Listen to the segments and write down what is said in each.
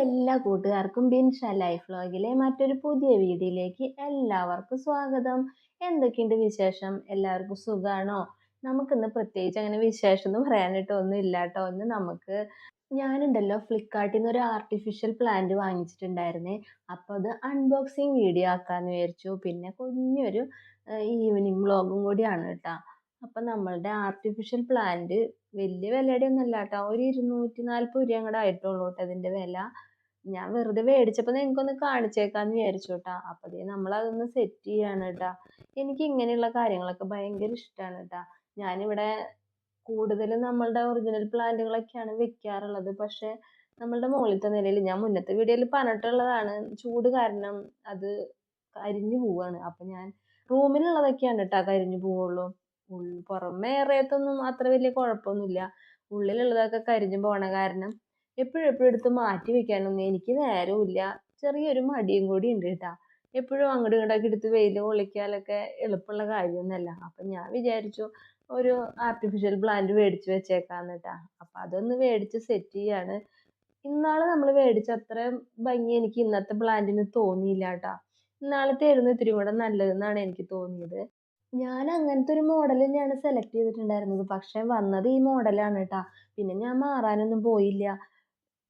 എല്ലാ കൂട്ടുകാർക്കും ബിൻഷ ലൈഫ് വ്ലോഗിലെ മറ്റൊരു പുതിയ വീഡിയോയിലേക്ക് എല്ലാവർക്കും സ്വാഗതം. എന്തൊക്കെയുണ്ട് വിശേഷം? എല്ലാവർക്കും സുഖാണോ? നമുക്കിന്ന് പ്രത്യേകിച്ച് അങ്ങനെ വിശേഷം എന്ന് പറയാനായിട്ട് ഒന്നും ഇന്ന് നമുക്ക് ഞാനുണ്ടല്ലോ ഫ്ലിപ്കാർട്ടിൽ നിന്ന് ഒരു ആർട്ടിഫിഷ്യൽ പ്ലാന്റ് വാങ്ങിച്ചിട്ടുണ്ടായിരുന്നേ. അപ്പോൾ അത് അൺബോക്സിങ് വീഡിയോ ആക്കാമെന്ന് വിചാരിച്ചു. പിന്നെ കുഞ്ഞൊരു ഈവനിങ് വ്ലോഗും കൂടിയാണ് കേട്ടോ. അപ്പം നമ്മളുടെ ആർട്ടിഫിഷ്യൽ പ്ലാന്റ് വലിയ വിലയുടെ ഒന്നും അല്ല കേട്ടോ. ഒരു ഇരുന്നൂറ്റി നാൽപ്പത് രൂപ കൂടെ ആയിട്ടുള്ളൂ കേട്ടോ അതിന്റെ വില. ഞാൻ വെറുതെ മേടിച്ചപ്പോൾ നിങ്ങൾക്കൊന്ന് കാണിച്ചേക്കാന്ന് വിചാരിച്ചു കേട്ടാ അപ്പോൾ നമ്മളതൊന്ന് സെറ്റ് ചെയ്യാണ് കേട്ടാ എനിക്ക് ഇങ്ങനെയുള്ള കാര്യങ്ങളൊക്കെ ഭയങ്കര ഇഷ്ടമാണ് കേട്ടാ ഞാനിവിടെ കൂടുതലും നമ്മളുടെ ഒറിജിനൽ പ്ലാന്റുകളൊക്കെയാണ് വെക്കാറുള്ളത്. പക്ഷേ നമ്മളുടെ മുകളിലത്തെ നിലയിൽ ഞാൻ മുന്നത്തെ വീഡിയോയിൽ പറഞ്ഞിട്ടുള്ളതാണ് ചൂട് കാരണം അത് കരിഞ്ഞു പോവാണ്. അപ്പം ഞാൻ റൂമിലുള്ളതൊക്കെയാണ് കേട്ടോ കരിഞ്ഞു പോവുള്ളൂ. പുറമേ ഏറിയത്തൊന്നും അത്ര വലിയ കുഴപ്പമൊന്നുമില്ല. ഉള്ളിലുള്ളതൊക്കെ കരിഞ്ഞു പോണ കാരണം എപ്പോഴും എപ്പോഴും എടുത്ത് മാറ്റി വെക്കാനൊന്നും എനിക്ക് നേരമില്ല ചെറിയൊരു മടിയും കൂടി ഉണ്ട് കേട്ടോ. എപ്പോഴും അങ്ങോട്ടും ഇങ്ങോട്ടൊക്കെ എടുത്ത് വെയിൽ കൊള്ളിക്കാനൊക്കെ എളുപ്പമുള്ള കാര്യമൊന്നുമല്ല. അപ്പം ഞാൻ വിചാരിച്ചു ഒരു ആർട്ടിഫിഷ്യൽ പ്ലാന്റ് മേടിച്ച് വെച്ചേക്കാന്ന് കേട്ടാ. അപ്പം അതൊന്ന് മേടിച്ച് സെറ്റ് ചെയ്യാണ്. ഇന്നാൾ നമ്മൾ മേടിച്ച അത്രയും ഭംഗി എനിക്ക് ഇന്നത്തെ പ്ലാന്റിന് തോന്നിയില്ല കേട്ടാ. ഇന്നാളത്തെ ആയിരുന്നു ഇത്തിരി കൂടെ നല്ലതെന്നാണ് എനിക്ക് തോന്നിയത്. ഞാൻ അങ്ങനത്തെ ഒരു മോഡൽ തന്നെയാണ് സെലക്ട് ചെയ്തിട്ടുണ്ടായിരുന്നത്. പക്ഷെ വന്നത് ഈ മോഡലാണ് കേട്ടാ. പിന്നെ ഞാൻ മാറാനൊന്നും പോയില്ല.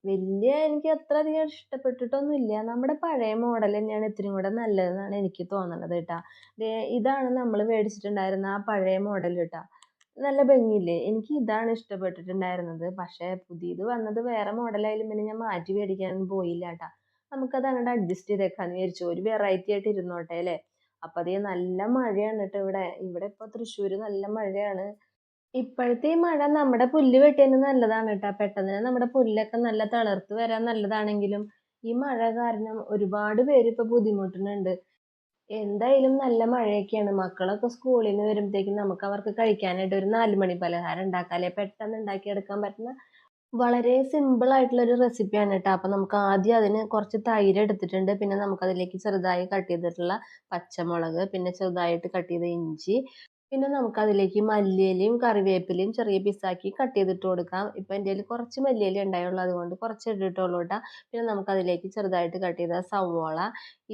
വലിയ എനിക്ക് അത്ര അധികം ഇഷ്ടപ്പെട്ടിട്ടൊന്നുമില്ല. നമ്മുടെ പഴയ മോഡൽ തന്നെയാണ് ഇത്തിരി കൂടെ നല്ലതെന്നാണ് എനിക്ക് തോന്നണത് കേട്ടാ. ദേ ഇതാണ് നമ്മൾ മേടിച്ചിട്ടുണ്ടായിരുന്ന ആ പഴയ മോഡൽ കേട്ടോ. നല്ല ഭംഗിയില്ലേ? എനിക്ക് ഇതാണ് ഇഷ്ടപ്പെട്ടിട്ടുണ്ടായിരുന്നത്. പക്ഷേ പുതിയത് വന്നത് വേറെ മോഡലായാലും പിന്നെ ഞാൻ മാറ്റി മേടിക്കാനൊന്നും പോയില്ല കേട്ടാ. നമുക്കത് അങ്ങോട്ട് അഡ്ജസ്റ്റ് ചെയ്തേക്കാന്ന് വിചാരിച്ചു. ഒരു വെറൈറ്റി ആയിട്ട് ഇരുന്നോട്ടെ അല്ലേ? അപ്പോൾ അതേ നല്ല മഴയാണ് കേട്ടോ ഇവിടെ. ഇവിടെ ഇപ്പോൾ തൃശ്ശൂർ നല്ല മഴയാണ്. ഇപ്പോഴത്തെ ഈ മഴ നമ്മുടെ പുല്ല് വെട്ടിയതിന് നല്ലതാണ് കേട്ടോ. പെട്ടെന്ന് നമ്മുടെ പുല്ലൊക്കെ നല്ല തളിർത്ത് വരാൻ നല്ലതാണെങ്കിലും ഈ മഴ കാരണം ഒരുപാട് പേര് ഇപ്പൊ ബുദ്ധിമുട്ടുന്നുണ്ട്. എന്തായാലും നല്ല മഴയൊക്കെയാണ്. മക്കളൊക്കെ സ്കൂളിൽ നിന്ന് വരുമ്പോഴത്തേക്കും നമുക്ക് അവർക്ക് കഴിക്കാനായിട്ട് ഒരു നാല് മണി പലഹാരം ഉണ്ടാക്കാല്ലേ? പെട്ടെന്ന് ഉണ്ടാക്കിയെടുക്കാൻ പറ്റുന്ന വളരെ സിമ്പിൾ ആയിട്ടുള്ള ഒരു റെസിപ്പിയാണ് കേട്ടോ. അപ്പൊ നമുക്ക് ആദ്യം അതിന് കുറച്ച് തൈര് എടുത്തിട്ടുണ്ട്. പിന്നെ നമുക്കതിലേക്ക് ചെറുതായി കട്ട് ചെയ്തിട്ടുള്ള പച്ചമുളക് പിന്നെ ചെറുതായിട്ട് കട്ട് ചെയ്ത ഇഞ്ചി പിന്നെ നമുക്ക് അതിലേക്ക് മല്ലിയിലയും കറിവേപ്പിലയും ചെറിയ പീസാക്കി കട്ട് ചെയ്തിട്ട് കൊടുക്കാം. ഇപ്പം എന്റെ കയ്യിൽ കുറച്ച് മല്ലിയില ഉണ്ടായുള്ളൂ അതുകൊണ്ട് കുറച്ച് ഇട്ടിട്ടുള്ളൂ കേട്ടോ പിന്നെ നമുക്ക് അതിലേക്ക് ചെറുതായിട്ട് കട്ട് ചെയ്ത സവോള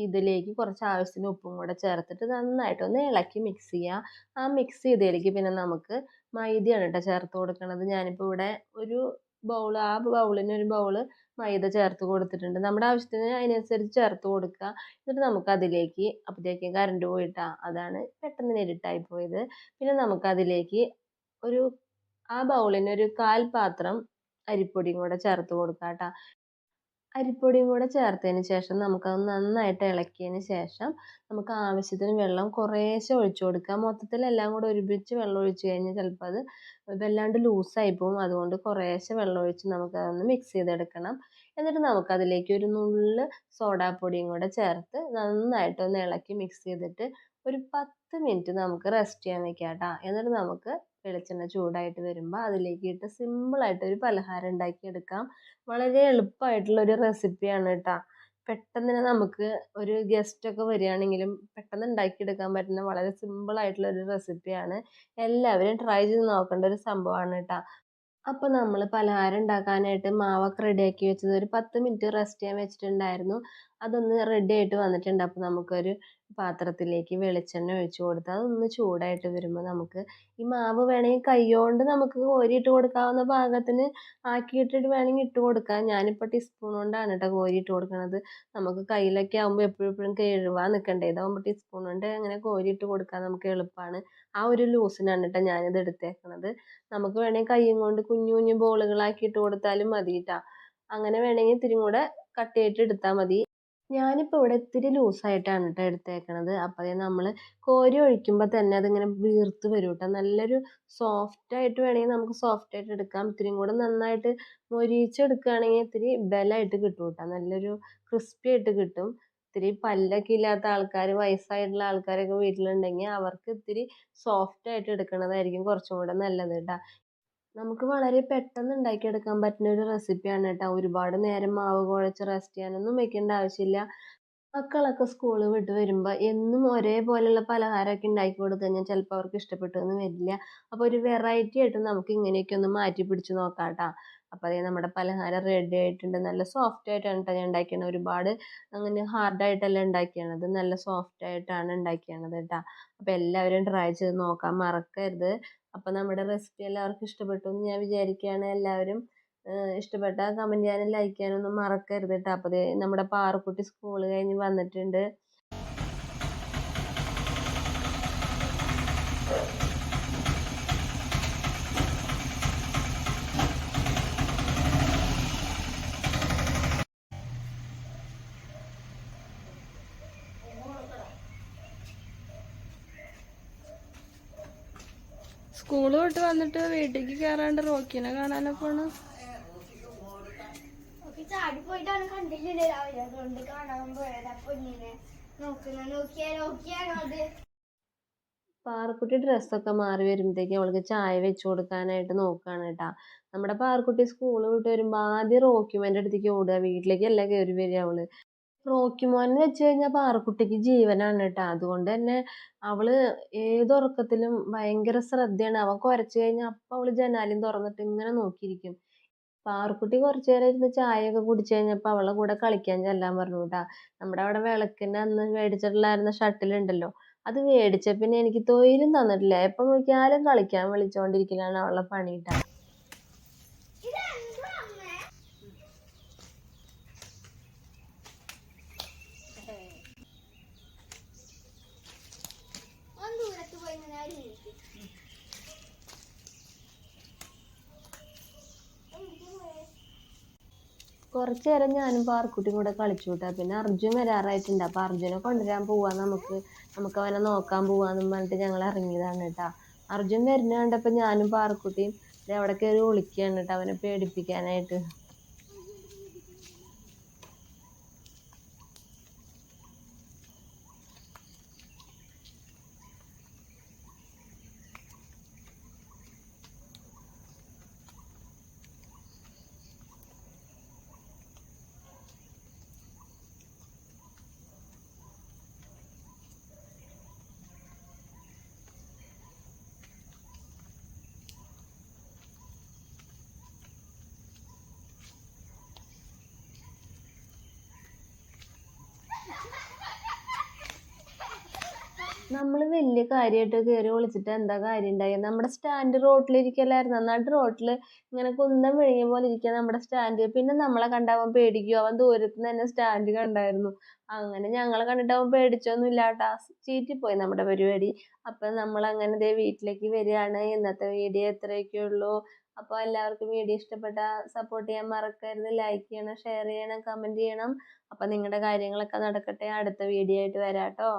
ഇതിലേക്ക് കുറച്ച് ആവശ്യത്തിന് ഉപ്പും കൂടെ ചേർത്തിട്ട് നന്നായിട്ട് ഒന്ന് ഇളക്കി മിക്സ് ചെയ്യുക ആ മിക്സ് ചെയ്തതിലേക്ക് പിന്നെ നമുക്ക് മൈദയാണ് കേട്ടോ ചേർത്ത് കൊടുക്കുന്നത് ഞാനിപ്പോൾ ഇവിടെ ഒരു ബൗൾ ആ ബൗളിന് ഒരു ബൗൾ മൈദ ചേർത്ത് കൊടുത്തിട്ടുണ്ട്. നമ്മുടെ ആവശ്യത്തിന് അതിനനുസരിച്ച് ചേർത്ത് കൊടുക്കുക. എന്നിട്ട് നമുക്ക് അതിലേക്ക് അപ്പോഴത്തേക്കും കറണ്ട് പോയിട്ടാ. അതാണ് പെട്ടെന്ന് ഇരുട്ടായി പോയത്. പിന്നെ നമുക്ക് അതിലേക്ക് ഒരു ആ ബൗളിന് ഒരു കാൽ പാത്രം അരിപ്പൊടിയും കൂടെ ചേർത്ത് കൊടുക്കാം കേട്ടോ അരിപ്പൊടിയും കൂടെ ചേർത്തതിന് ശേഷം നമുക്കത് നന്നായിട്ട് ഇളക്കിയതിന് ശേഷം നമുക്ക് ആവശ്യത്തിന് വെള്ളം കുറേശ്ശെ ഒഴിച്ചു കൊടുക്കുക മൊത്തത്തിൽ എല്ലാം കൂടെ ഒരുമിച്ച് വെള്ളം ഒഴിച്ച് കഴിഞ്ഞാൽ ചിലപ്പോൾ അത് വല്ലാണ്ട് ലൂസായി പോകും അതുകൊണ്ട് കുറേശ്ശെ വെള്ളം ഒഴിച്ച് നമുക്ക് അതൊന്ന് മിക്സ് ചെയ്തെടുക്കണം. എന്നിട്ട് നമുക്കതിലേക്ക് ഒരു നുള്ള് സോഡാപ്പൊടിയും കൂടെ ചേർത്ത് നന്നായിട്ടൊന്ന് ഇളക്കി മിക്സ് ചെയ്തിട്ട് ഒരു പത്ത് മിനിറ്റ് നമുക്ക് റെസ്റ്റ് ചെയ്യാൻ വെക്കാം കേട്ടോ. എന്നിട്ട് നമുക്ക് വെളിച്ചെണ്ണ ചൂടായിട്ട് വരുമ്പോൾ അതിലേക്ക് ഇട്ട് സിമ്പിളായിട്ട് ഒരു പലഹാരം ഉണ്ടാക്കിയെടുക്കാം. വളരെ എളുപ്പമായിട്ടുള്ള ഒരു റെസിപ്പിയാണ് കേട്ടോ പെട്ടെന്ന് തന്നെ നമുക്ക് ഒരു ഗസ്റ്റ് ഒക്കെ വരികയാണെങ്കിലും പെട്ടെന്ന് ഉണ്ടാക്കിയെടുക്കാൻ പറ്റുന്ന വളരെ സിമ്പിൾ ആയിട്ടുള്ള ഒരു റെസിപ്പിയാണ്. എല്ലാവരും ട്രൈ ചെയ്ത് നോക്കേണ്ട ഒരു സംഭവമാണ് കേട്ടോ അപ്പോൾ നമ്മൾ പലഹാരം ഉണ്ടാക്കാനായിട്ട് മാവൊക്കെ റെഡിയാക്കി വെച്ചത് ഒരു പത്ത് മിനിറ്റ് റെസ്റ്റ് ചെയ്യാൻ വെച്ചിട്ടുണ്ടായിരുന്നു. അതൊന്ന് റെഡി ആയിട്ട് വന്നിട്ടുണ്ട്. അപ്പോൾ നമുക്കൊരു പാത്രത്തിലേക്ക് വെളിച്ചെണ്ണ ഒഴിച്ചു കൊടുത്ത് അതൊന്ന് ചൂടായിട്ട് വരുമ്പോൾ നമുക്ക് ഈ മാവ് വേണമെങ്കിൽ കൈകൊണ്ട് നമുക്ക് കോരിയിട്ട് കൊടുക്കാവുന്ന പാകത്തിന് ആക്കിയിട്ടിട്ട് വേണമെങ്കിൽ ഇട്ട് കൊടുക്കാം. ഞാനിപ്പോൾ ടീസ്പൂൺ കൊണ്ടാണ് കേട്ടോ കോരിയിട്ട് കൊടുക്കുന്നത് നമുക്ക് കയ്യിലൊക്കെ ആകുമ്പോൾ എപ്പോഴും എപ്പോഴും കഴുകാൻ നിൽക്കണ്ടേ ഇതാകുമ്പോൾ ടീസ്പൂൺ കൊണ്ട് അങ്ങനെ കോരിയിട്ട് കൊടുക്കാൻ നമുക്ക് എളുപ്പമാണ് ആ ഒരു ലൂസിനാണ് കേട്ടോ ഞാനിത് എടുത്തേക്കണത്. നമുക്ക് വേണമെങ്കിൽ കൈയും കൊണ്ട് കുഞ്ഞു കുഞ്ഞു ബോളുകളാക്കി ഇട്ട് കൊടുത്താലും മതി കേട്ടോ അങ്ങനെ വേണമെങ്കിൽ ഇത്തിരി കൂടെ കട്ടിയായിട്ട് എടുത്താൽ മതി. ഞാനിപ്പോൾ ഇവിടെ ഇത്തിരി ലൂസായിട്ടാണ് കേട്ടോ എടുത്തേക്കണത്. അപ്പോൾ നമ്മൾ കോരി ഒഴിക്കുമ്പോൾ തന്നെ അതിങ്ങനെ വീർത്ത് വരും കേട്ടോ നല്ലൊരു സോഫ്റ്റ് ആയിട്ട് വേണമെങ്കിൽ നമുക്ക് സോഫ്റ്റ് ആയിട്ട് എടുക്കാം. ഇത്തിരിയും കൂടെ നന്നായിട്ട് മൊരിയിച്ചെടുക്കുകയാണെങ്കിൽ ഇത്തിരി ബലമായിട്ട് കിട്ടും കേട്ടോ നല്ലൊരു ക്രിസ്പി ആയിട്ട് കിട്ടും. ഇത്തിരി പല്ലൊക്കെ ഇല്ലാത്ത ആൾക്കാർ വയസ്സായിട്ടുള്ള ആൾക്കാരൊക്കെ വീട്ടിലുണ്ടെങ്കിൽ അവർക്ക് ഇത്തിരി സോഫ്റ്റ് ആയിട്ട് എടുക്കണതായിരിക്കും കുറച്ചും കൂടെ നല്ലത് കേട്ടോ നമുക്ക് വളരെ പെട്ടെന്ന് ഉണ്ടാക്കിയെടുക്കാൻ പറ്റുന്ന ഒരു റെസിപ്പിയാണ് കേട്ടോ. ഒരുപാട് നേരം മാവ് കുഴച്ച് റെസ്റ്റ് ചെയ്യാനൊന്നും വെക്കേണ്ട ആവശ്യമില്ല. മക്കളൊക്കെ സ്കൂൾ വിട്ട് വരുമ്പോൾ എന്നും ഒരേപോലെയുള്ള പലഹാരമൊക്കെ ഉണ്ടാക്കി കൊടുത്തു കഴിഞ്ഞാൽ ചിലപ്പോൾ അവർക്ക് ഇഷ്ടപ്പെട്ടൊന്നും വരില്ല. അപ്പോൾ ഒരു വെറൈറ്റി ആയിട്ട് നമുക്ക് ഇങ്ങനെയൊക്കെ ഒന്ന് മാറ്റി പിടിച്ച് നോക്കാം കേട്ടോ. അപ്പോൾ അതേ നമ്മുടെ പലഹാരം റെഡി ആയിട്ടുണ്ട്. നല്ല സോഫ്റ്റ് ആയിട്ടാണ് കേട്ടോ ഞാൻ ഉണ്ടാക്കിയത്. ഒരുപാട് അങ്ങനെ ഹാർഡായിട്ടല്ല ഉണ്ടാക്കിയത്. നല്ല സോഫ്റ്റ് ആയിട്ടാണ് ഉണ്ടാക്കിയത് കേട്ടോ. അപ്പോൾ എല്ലാവരും ട്രൈ ചെയ്ത് നോക്കാൻ മറക്കരുത്. അപ്പോൾ നമ്മുടെ റെസിപ്പി എല്ലാവർക്കും ഇഷ്ടപ്പെട്ടു എന്ന് ഞാൻ വിചാരിക്കുകയാണ്. എല്ലാവരും ഇഷ്ടപ്പെട്ടാൽ കമന്റ് ചെയ്യാനും ലൈക്ക് ചെയ്യാനൊന്നും മറക്കരുത് കേട്ടോ അപ്പോൾ നമ്മുടെ പാറുക്കുട്ടി സ്കൂൾ കഴിഞ്ഞ് വന്നിട്ടുണ്ട്. സ്കൂൾ വിട്ട് വന്നിട്ട് വീട്ടിലേക്ക് കയറാണ്ട് റോക്കിനെ കാണാനോ പോണ്? ചാടി പോയിട്ടാണ് കണ്ടില്ലേ? രാവിലെ അതുകൊണ്ട് കാണാൻ പോയതാ പൊന്നിനെ. നോക്കുന്ന നോക്കിയാ നോക്കിയാണോ അത്? പാറക്കുട്ടി ഡ്രസ്സൊക്കെ മാറി വരുമ്പോഴത്തേക്കും അവൾക്ക് ചായ വെച്ച് കൊടുക്കാനായിട്ട് നോക്കുകയാണ് കേട്ടാ. നമ്മുടെ പാറക്കുട്ടി സ്കൂൾ വിട്ട് വരുമ്പോൾ ആദ്യം റോക്കിമോന്റെ അടുത്തേക്ക് ഓടുക. വീട്ടിലേക്കല്ല കയറി വരിക അവൾ? റോക്കിമോൻ എന്ന് വെച്ച് കഴിഞ്ഞാൽ പാറക്കുട്ടിക്ക് ജീവനാണ് കേട്ടോ അതുകൊണ്ട് തന്നെ അവൾ ഏത് ഉറക്കത്തിലും ഭയങ്കര ശ്രദ്ധയാണ്. അവൻ കുരച്ചു കഴിഞ്ഞാൽ അപ്പം അവൾ ജനാലയും തുറന്നിട്ട് ഇങ്ങനെ നോക്കിയിരിക്കും. പാറക്കുട്ടി കുറച്ചു നേരം ഇരുന്ന് ചായയൊക്കെ കുടിച്ചു കഴിഞ്ഞപ്പോൾ അവളെ കൂടെ കളിക്കാൻ ചെല്ലാൻ പറഞ്ഞു കേട്ടാ നമ്മുടെ അവിടെ വിളക്കിന്റെ അന്ന് മേടിച്ചിട്ടുള്ളായിരുന്ന ഷട്ടിൽ ഉണ്ടല്ലോ അത് മേടിച്ച പിന്നെ എനിക്ക് തൊയിലും തന്നിട്ടില്ല. എപ്പം നോക്കിയാലും കളിക്കാൻ വിളിച്ചുകൊണ്ടിരിക്കലാണ് അവളെ പണി കേട്ടാ ഇതെന്താ അമ്മേ ഒന്ന് ദൂരത്ത് പോയി നിന്ന് ഒരു മിനിറ്റ് കുറച്ചു നേരം ഞാനും പാർക്കുട്ടിയും കൂടെ കളിച്ചു കേട്ടോ പിന്നെ അർജുൻ വരാറായിട്ടുണ്ട്. അപ്പൊ അർജുനെ കൊണ്ടുവരാൻ പോവാ നമുക്ക് നമുക്ക് അവനെ നോക്കാൻ പോവാന്നും പറഞ്ഞിട്ട് ഞങ്ങൾ ഇറങ്ങിയതാണ് കേട്ടാ അർജുൻ വരുന്ന കണ്ടപ്പോ ഞാനും പാർക്കുട്ടിയും അവിടെ കയറി ഒളിക്കുകയാണ് കേട്ടോ അവനെ പേടിപ്പിക്കാനായിട്ട്. നമ്മൾ വലിയ കാര്യമായിട്ട് കയറി ഒളിച്ചിട്ട് എന്താ കാര്യം ഉണ്ടായി നമ്മുടെ സ്റ്റാൻഡ് റോട്ടിലിരിക്കലായിരുന്നു. നന്നായിട്ട് റോട്ടിൽ ഇങ്ങനെ കുന്തം വിഴുങ്ങിയ പോലെ ഇരിക്കുക നമ്മുടെ സ്റ്റാൻഡ് പിന്നെ നമ്മളെ കണ്ട അവൻ പേടിക്കും? അവൻ ദൂരത്ത് നിന്ന് തന്നെ സ്റ്റാൻഡ് കണ്ടായിരുന്നു. അങ്ങനെ ഞങ്ങളെ കണ്ടിട്ട് അവൻ പേടിച്ചൊന്നും ഇല്ലാട്ടാ ചീറ്റി ചീറ്റിപ്പോയി നമ്മുടെ പരിപാടി. അപ്പം നമ്മൾ അങ്ങനെ ദേ വീട്ടിലേക്ക് വരികയാണ്. ഇന്നത്തെ വീഡിയോ ഇത്രയൊക്കെ ഉള്ളൂ അപ്പോൾ എല്ലാവർക്കും വീഡിയോ ഇഷ്ടപ്പെട്ട സപ്പോർട്ട് ചെയ്യാൻ മറക്കരുത്. ലൈക്ക് ചെയ്യണം ഷെയർ ചെയ്യണം കമന്റ് ചെയ്യണം. അപ്പോൾ നിങ്ങളുടെ കാര്യങ്ങളൊക്കെ നടക്കട്ടെ. അടുത്ത വീഡിയോ ആയിട്ട് വരാട്ടോ.